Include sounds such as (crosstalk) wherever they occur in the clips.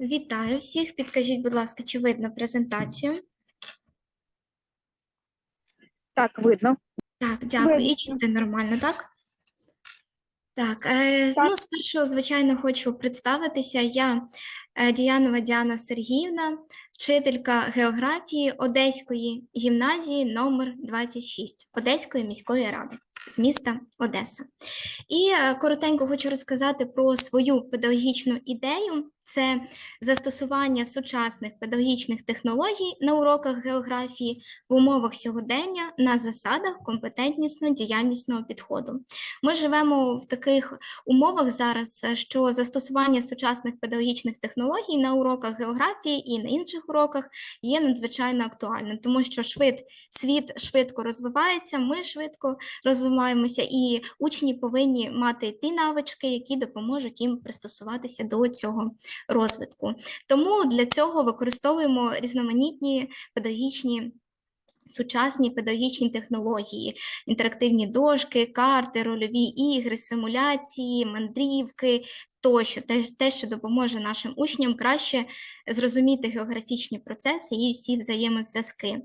Вітаю всіх. Підкажіть, будь ласка, чи видно презентацію? Так, видно. Так, дякую. І Видно. чути нормально, так? Так, е, Так. ну, спершу, звичайно, хочу представитися. Я е, Діянова Діана Сергіївна, вчителька географії Одеської гімназії номер 26 Одеської міської ради з міста Одеса. І е, коротенько хочу розказати про свою педагогічну ідею. Це застосування сучасних педагогічних технологій на уроках географії в умовах сьогодення на засадах компетентнісно-діяльнісного підходу. Ми живемо в таких умовах зараз, що застосування сучасних педагогічних технологій на уроках географії і на інших уроках є надзвичайно актуальним, тому що швид, світ швидко розвивається, ми швидко розвиваємося, і учні повинні мати ті навички, які допоможуть їм пристосуватися до цього розвитку. Тому для цього використовуємо різноманітні педагогічні. Сучасні педагогічні технології, інтерактивні дошки, карти, рольові ігри, симуляції, мандрівки тощо, те, те, що допоможе нашим учням краще зрозуміти географічні процеси і всі взаємозв'язки.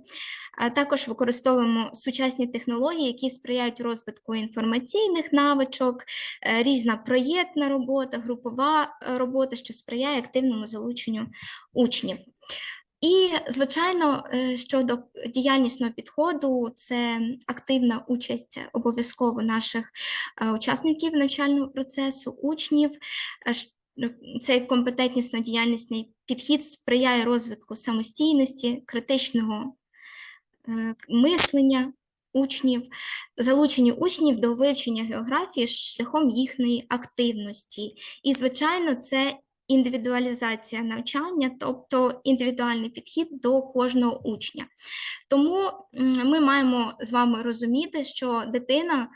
А також використовуємо сучасні технології, які сприяють розвитку інформаційних навичок, е, різна проєктна робота, групова е, робота, що сприяє активному залученню учнів. І, звичайно, е, щодо діяльнісного підходу, це активна участь обов'язково наших учасників навчального процесу, учнів. Цей компетентнісно-діяльнісний підхід сприяє розвитку самостійності, критичного мислення учнів, залучення учнів до вивчення географії шляхом їхньої активності. І, звичайно, це індивідуалізація навчання, тобто індивідуальний підхід до кожного учня. Тому ми маємо з вами розуміти, що дитина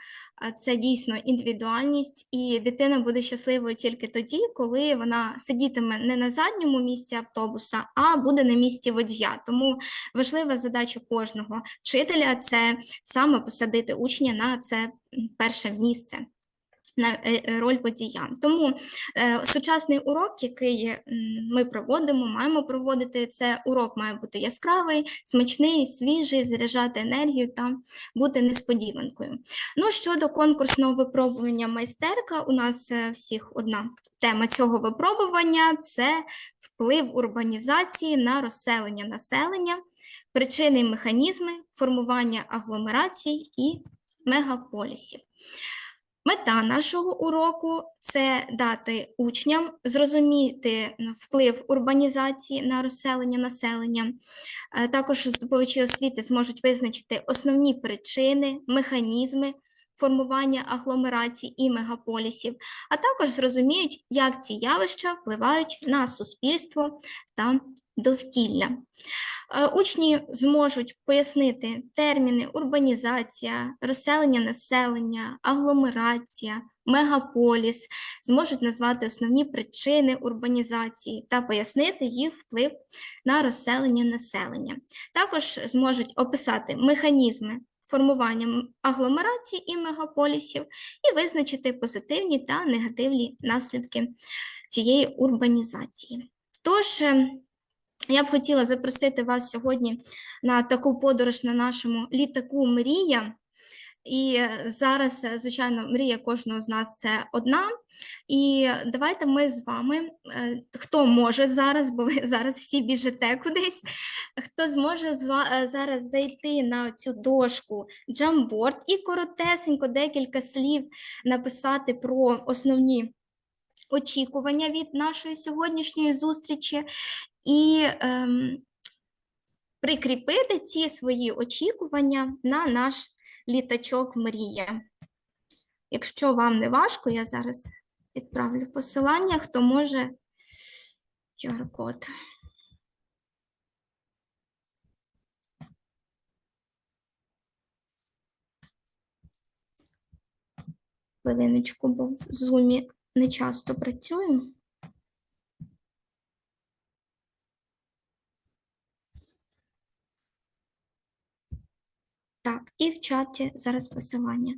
це дійсно індивідуальність, і дитина буде щасливою тільки тоді, коли вона сидітиме не на задньому місці автобуса, а буде на місці водія. Тому важлива задача кожного вчителя це саме посадити учня на це перше місце. На е, е, роль водія. Тому е, сучасний урок, який ми проводимо, маємо проводити, це урок має бути яскравий, смачний, свіжий, заряджати енергію та бути несподіванкою. Ну, щодо конкурсного випробування майстерка, у нас е, всіх одна тема цього випробування це вплив урбанізації на розселення населення, причини і механізми формування агломерацій і мегаполісів. Мета нашого уроку це дати учням зрозуміти вплив урбанізації на розселення населення. Е, Також здобувачі освіти зможуть визначити основні причини, механізми формування агломерацій і мегаполісів, а також зрозуміють, як ці явища впливають на суспільство та довкілля. Е, Учні зможуть пояснити терміни урбанізація, розселення населення, агломерація, мегаполіс, зможуть назвати основні причини урбанізації та пояснити їх вплив на розселення населення. Також зможуть описати механізми формування агломерацій і мегаполісів і визначити позитивні та негативні наслідки цієї урбанізації. Тож, е, я б хотіла запросити вас сьогодні на таку подорож на нашому літаку Мрія. І зараз, е, звичайно, мрія кожного з нас це одна. І давайте ми з вами, е, хто може зараз, бо ви зараз всі біжите кудись, хто зможе е, зараз зайти на цю дошку Jamboard і коротесенько декілька слів написати про основні очікування від нашої сьогоднішньої зустрічі і ем, прикріпити ці свої очікування на наш літачок Мрія. Якщо вам не важко, я зараз відправлю посилання, хто може QR-код. Хвилиночку, бо в Zoom не часто працюю. Так, і в чаті зараз посилання.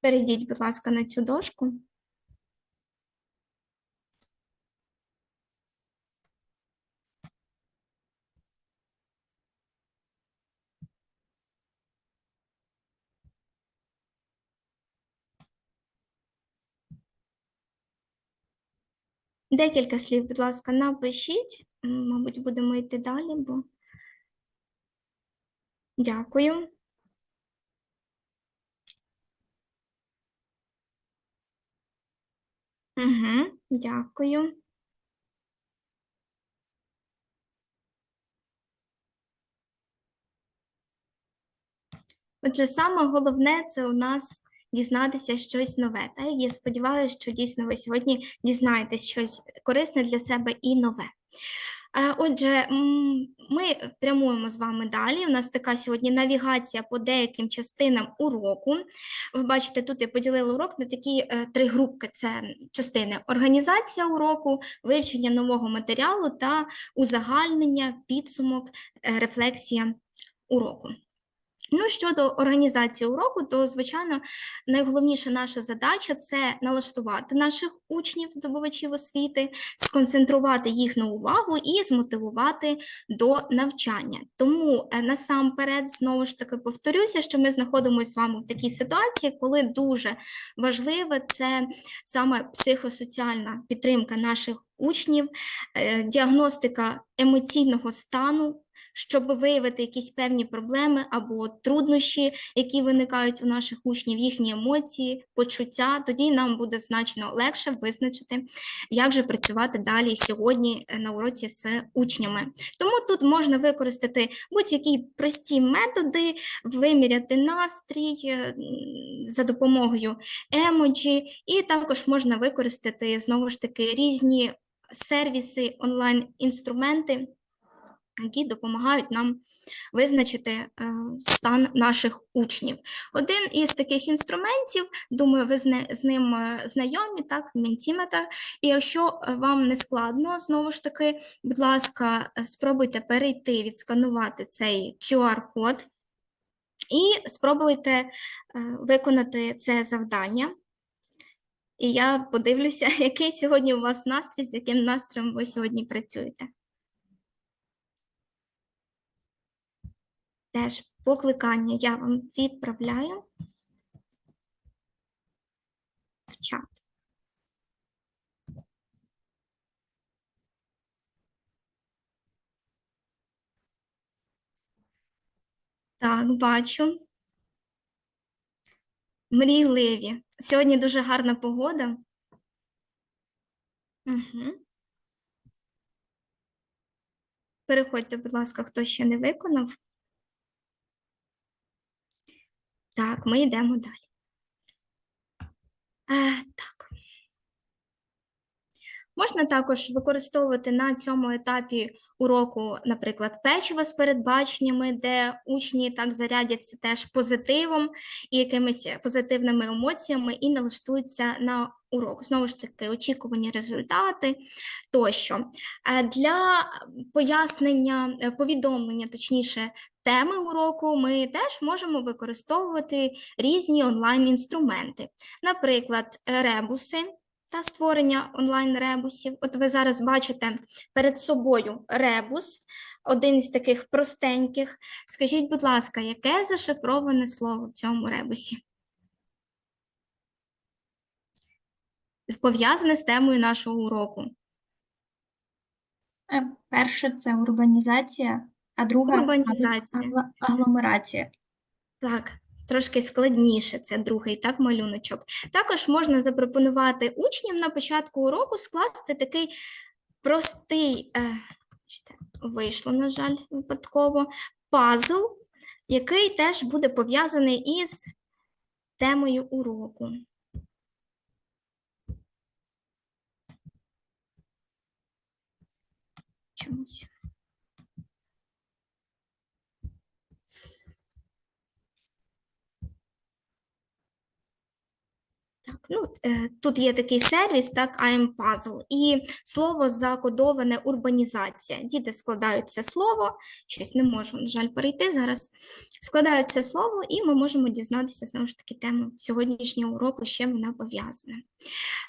Перейдіть, будь ласка, на цю дошку. Декілька слів, будь ласка, напишіть Мабуть, будемо йти далі, бо дякую. Угу, дякую. Отже, саме головне це у нас дізнатися щось нове. Та я сподіваюся, що дійсно ви сьогодні дізнаєтесь щось корисне для себе і нове. Отже, ми прямуємо з вами далі. У нас така сьогодні навігація по деяким частинам уроку. Ви бачите, тут я поділила урок на такі е, три групки: це частини організація уроку, вивчення нового матеріалу та узагальнення, підсумок, е, рефлексія уроку. Ну, щодо організації уроку, то, звичайно, найголовніша наша задача це налаштувати наших учнів, здобувачів освіти, сконцентрувати їхню увагу і змотивувати до навчання. Тому е, насамперед, знову ж таки, повторюся, що ми знаходимося з вами в такій ситуації, коли дуже важливе це саме психосоціальна підтримка наших учнів, е, діагностика емоційного стану щоб виявити якісь певні проблеми або труднощі, які виникають у наших учнів, їхні емоції, почуття, тоді нам буде значно легше визначити, як же працювати далі сьогодні е, на уроці з учнями. Тому тут можна використати будь-які прості методи, виміряти настрій е, за допомогою емоджі, і також можна використати знову ж таки різні сервіси, онлайн-інструменти які допомагають нам визначити е, стан наших учнів. Один із таких інструментів, думаю, ви з ним е, знайомі, так, Mentimeter. І якщо е, вам не складно, знову ж таки, будь ласка, спробуйте перейти, відсканувати цей QR-код і спробуйте виконати це завдання. І я подивлюся, (laughs) який сьогодні у вас настрій, з яким настроєм ви сьогодні працюєте. Теж покликання я вам відправляю в чат. Так, бачу. Мрійливі. Сьогодні дуже гарна погода. Угу. Переходьте, будь ласка, хто ще не виконав. Так, ми йдемо далі. Е, так. Можна також використовувати на цьому етапі уроку, наприклад, печиво з передбаченнями, де учні так зарядяться теж позитивом і якимись позитивними емоціями і налаштуються на урок. Знову ж таки, очікувані результати тощо. Е, Для пояснення, е, повідомлення, точніше, теми уроку ми теж можемо використовувати різні онлайн-інструменти, наприклад, ребуси та створення онлайн-ребусів. От ви зараз бачите перед собою ребус, один із таких простеньких. Скажіть, будь ласка, яке зашифроване слово в цьому ребусі? Пов'язане з темою нашого уроку. Е, Перше це урбанізація, а друга Урбанізація. агломерація. Так, трошки складніше це другий так, малюночок. Також можна запропонувати учням на початку уроку скласти такий простий, е, вийшло, на жаль, випадково, пазл, який теж буде пов'язаний із темою уроку. Чомусь. Так, ну, е, тут є такий сервіс, так, I'm Puzzle, і слово закодоване урбанізація. Діти складають це слово, щось не можу, на жаль, перейти зараз. Складають це слово, і ми можемо дізнатися знову ж таки тему сьогоднішнього уроку, з чим вона пов'язана.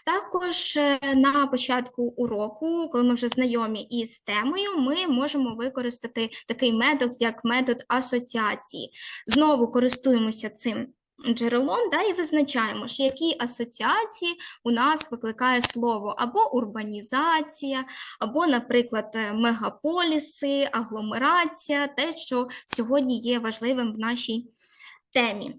Також е, на початку уроку, коли ми вже знайомі із темою, ми можемо використати такий метод, як метод асоціації. Знову користуємося цим джерелом, да, і визначаємо, що які асоціації у нас викликає слово або урбанізація, або, наприклад, е, мегаполіси, агломерація, те, що сьогодні є важливим в нашій темі.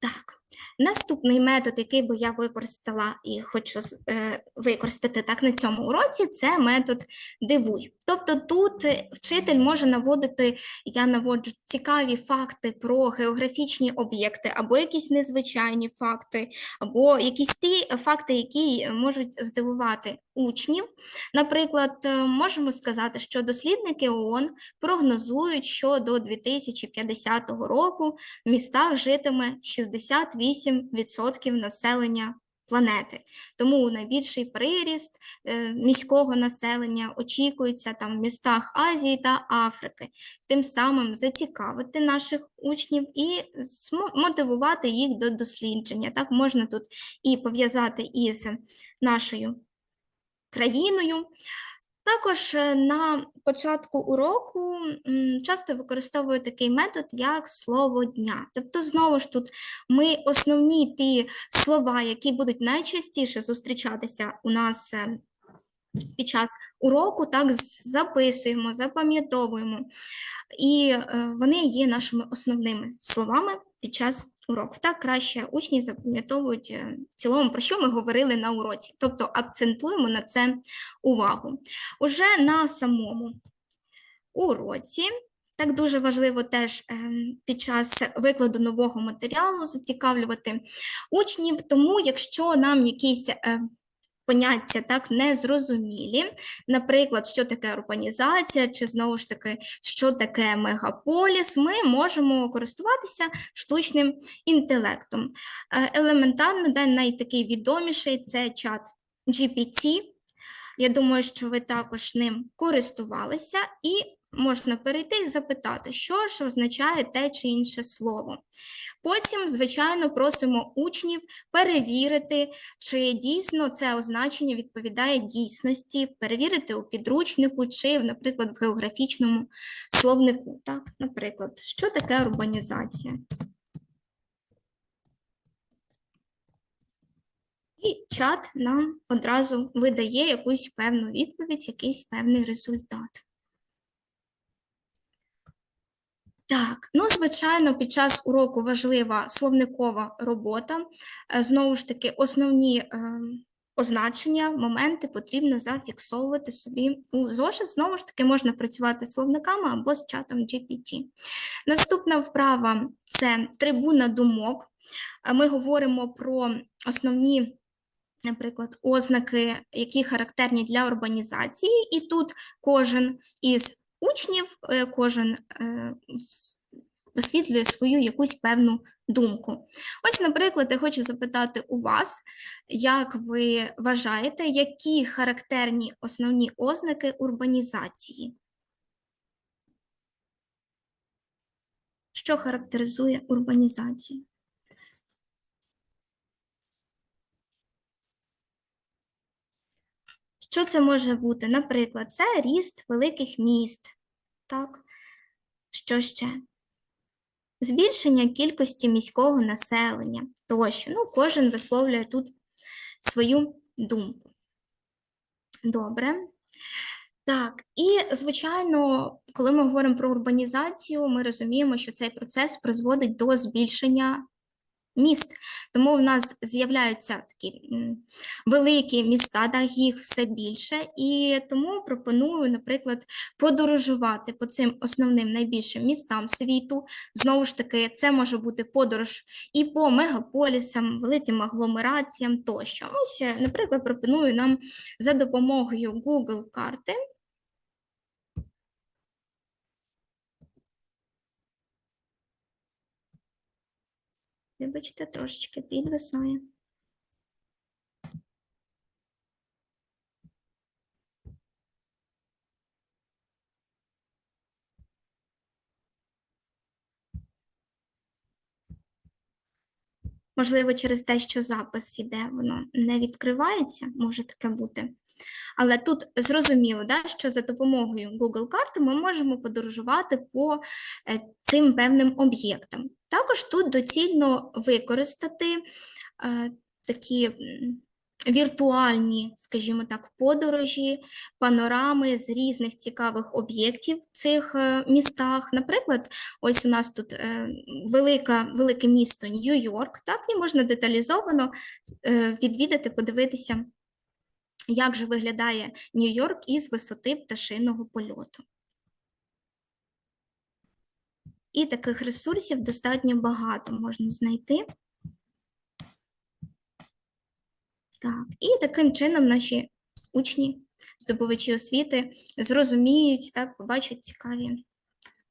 Так, наступний метод, який би я використала і хочу е, використати так на цьому уроці, це метод дивуй. Тобто тут е, вчитель може наводити, я наводжу цікаві факти про географічні об'єкти, або якісь незвичайні факти, або якісь ті факти, які можуть здивувати учнів. Наприклад, е, можемо сказати, що дослідники ООН прогнозують, що до 2050 року в містах житиме 68% населення планети. Тому найбільший приріст е, міського населення очікується там в містах Азії та Африки. Тим самим зацікавити наших учнів і мотивувати їх до дослідження. Так можна тут і пов'язати із нашою країною. Також е, на початку уроку часто використовую такий метод, як слово дня. Тобто, знову ж тут ми основні ті слова, які будуть найчастіше зустрічатися у нас е, під час уроку, так записуємо, запам'ятовуємо. І е, вони є нашими основними словами під час уроку. Так краще учні запам'ятовують е, в цілому, про що ми говорили на уроці. Тобто акцентуємо на це увагу. Уже на самому уроці. Так дуже важливо теж ем, під час викладу нового матеріалу зацікавлювати учнів, тому якщо нам якісь е, поняття так незрозумілі, наприклад, що таке урбанізація, чи знову ж таки, що таке мегаполіс, ми можемо користуватися штучним інтелектом. Е, Елементарно, де найтакий відоміший це чат GPT. Я думаю, що ви також ним користувалися, і можна перейти і запитати, що ж означає те чи інше слово. Потім, звичайно, просимо учнів перевірити, чи дійсно це означення відповідає дійсності, перевірити у підручнику чи, наприклад, в географічному словнику. Так, наприклад, що таке урбанізація? І чат нам одразу видає якусь певну відповідь, якийсь певний результат. Так, ну, звичайно, під час уроку важлива словникова робота. Е, Знову ж таки, основні е, означення, моменти потрібно зафіксовувати собі у зошит. Знову ж таки, можна працювати з словниками або з чатом GPT. Наступна вправа це трибуна думок. Е, Ми говоримо про основні наприклад, ознаки, які характерні для урбанізації, і тут кожен із учнів, е, кожен е, висвітлює свою якусь певну думку. Ось, наприклад, я хочу запитати у вас, як ви вважаєте, які характерні основні ознаки урбанізації? Що характеризує урбанізацію? Що це може бути? Наприклад, це ріст великих міст. Так? Що ще? Збільшення кількості міського населення тощо. Ну, кожен висловлює тут свою думку. Добре. Так, і звичайно, коли ми говоримо про урбанізацію, ми розуміємо, що цей процес призводить до збільшення міст. Тому в нас з'являються такі великі міста, так, їх все більше, і тому пропоную, наприклад, подорожувати по цим основним найбільшим містам світу. Знову ж таки, це може бути подорож і по мегаполісам, великим агломераціям тощо. Ось, е, наприклад, пропоную нам за допомогою Google карти. Вибачте, трошечки підвисає. Можливо, через те, що запис іде, воно не відкривається, може таке бути. Але тут зрозуміло, да, що за допомогою Google карти ми можемо подорожувати по е, цим певним об'єктам. Також тут доцільно використати е, такі віртуальні, скажімо так, подорожі, панорами з різних цікавих об'єктів в цих е, містах. Наприклад, ось у нас тут е, велика, велике місто Нью-Йорк, так, і можна деталізовано відвідати, подивитися, як же виглядає Нью-Йорк із висоти пташиного польоту. І таких ресурсів достатньо багато можна знайти. Так, і таким чином наші учні, здобувачі освіти, зрозуміють, так, побачать цікаві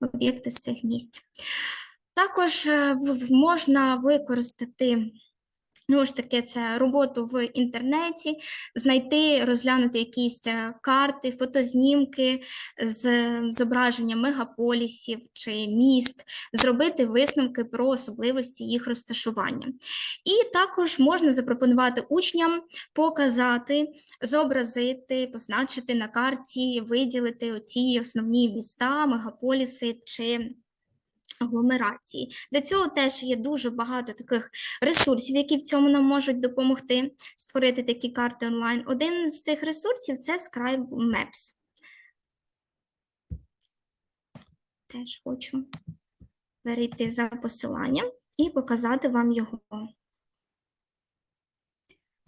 об'єкти з цих місць. Також е, можна використати Ну ж таки, це роботу в інтернеті, знайти, розглянути якісь е, карти, фотознімки з зображенням мегаполісів чи міст, зробити висновки про особливості їх розташування. І також можна запропонувати учням показати, зобразити, позначити на карті, виділити оці основні міста, мегаполіси чи агломерації. Для цього теж є дуже багато таких ресурсів, які в цьому нам можуть допомогти створити такі карти онлайн. Один з цих ресурсів це Scribe Maps. Теж хочу перейти за посиланням і показати вам його.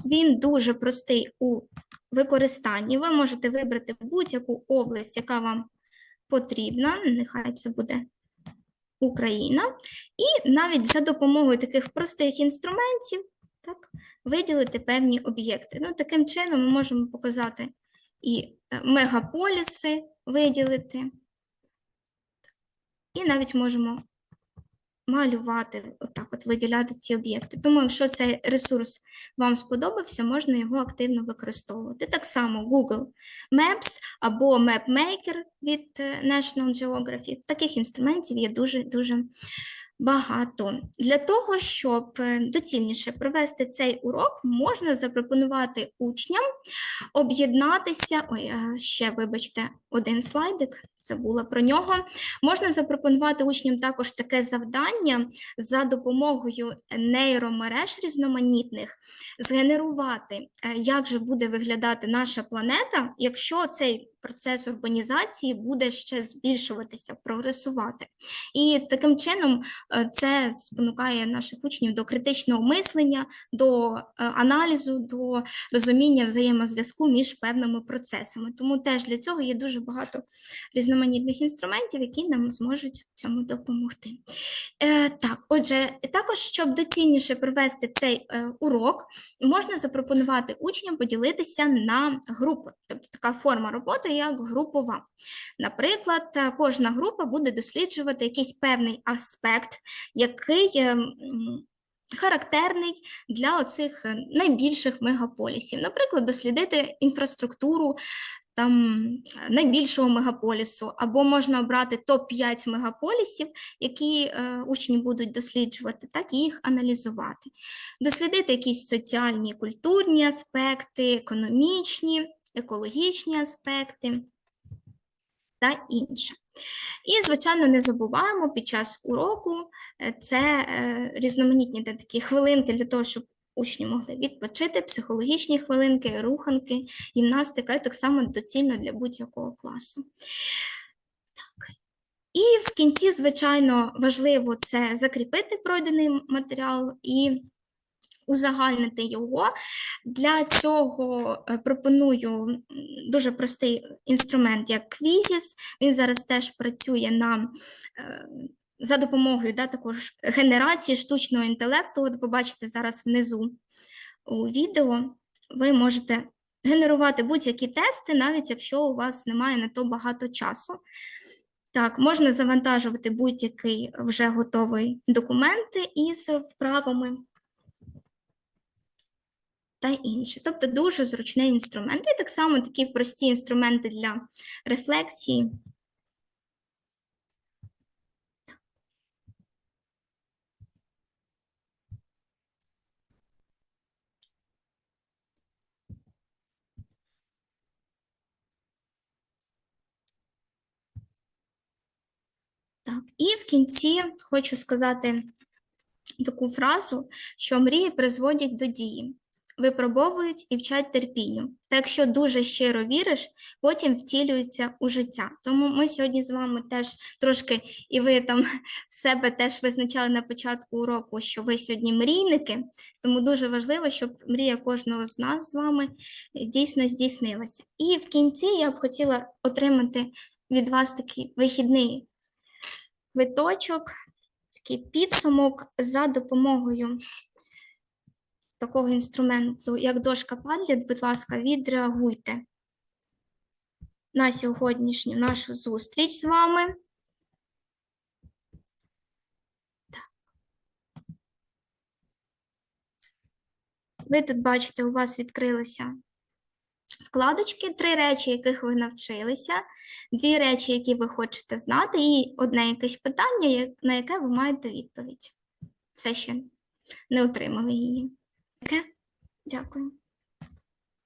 Він дуже простий у використанні. Ви можете вибрати будь-яку область, яка вам потрібна. Нехай це буде Україна, і навіть за допомогою таких простих інструментів так, виділити певні об'єкти. Ну, таким чином ми можемо показати і е, мегаполіси виділити, і навіть можемо малювати, отак от виділяти ці об'єкти. Тому, якщо цей ресурс вам сподобався, можна його активно використовувати. Так само Google Maps або MapMaker від е, National Geography. Таких інструментів є дуже-дуже багато. Для того, щоб е, доцільніше провести цей урок, можна запропонувати учням об'єднатися. Ой, е, ще, вибачте, один слайдик, забула про нього. Можна запропонувати учням також таке завдання за допомогою нейромереж різноманітних згенерувати, е, як же буде виглядати наша планета, якщо цей процес урбанізації буде ще збільшуватися, прогресувати. І таким чином е, це спонукає наших учнів до критичного мислення, до е, аналізу, до розуміння взаємозв'язку між певними процесами. Тому теж для цього є дуже багато різноманітних інструментів, які нам зможуть цьому допомогти. Е, так, отже, також, щоб доцільніше провести цей е, урок, можна запропонувати учням поділитися на групи, тобто така форма роботи, як групова. Наприклад, е, кожна група буде досліджувати якийсь певний аспект, який е, характерний для оцих е, найбільших мегаполісів. Наприклад, дослідити інфраструктуру там найбільшого мегаполісу, або можна обрати топ-5 мегаполісів, які е, учні будуть досліджувати, так і їх аналізувати. Дослідити якісь соціальні, культурні аспекти, економічні, екологічні аспекти та інше. І, звичайно, не забуваємо під час уроку е, це е, різноманітні такі хвилинки для того, щоб учні могли відпочити, психологічні хвилинки, руханки, гімнастика, і так само доцільно для будь-якого класу. Так. І в кінці, звичайно, важливо це закріпити пройдений матеріал і узагальнити його. Для цього е, пропоную дуже простий інструмент, як Quizzes. Він зараз теж працює на, е, за допомогою да, також генерації штучного інтелекту. От ви бачите зараз внизу у відео, ви можете генерувати будь-які тести, навіть якщо у вас немає на то багато часу. Так, можна завантажувати будь-який вже готовий документ із вправами та інше. Тобто дуже зручний інструмент. І так само такі прості інструменти для рефлексії. Так, і в кінці хочу сказати таку фразу, що мрії призводять до дії випробовують і вчать терпінню. Та якщо дуже щиро віриш, потім втілюються у життя. Тому ми сьогодні з вами теж трошки, і ви там (laughs) себе теж визначали на початку уроку, що ви сьогодні мрійники, тому дуже важливо, щоб мрія кожного з нас з вами дійсно здійснилася. І в кінці я б хотіла отримати від вас такий вихідний квиточок, такий підсумок за допомогою такого інструменту, як дошка Padlet, будь ласка, відреагуйте на сьогоднішню нашу зустріч з вами. Так. Ви тут бачите, у вас відкрилися вкладочки, три речі, яких ви навчилися, дві речі, які ви хочете знати, і одне якесь питання, на яке ви маєте відповідь. Все ще не отримали її. Таке? Дякую.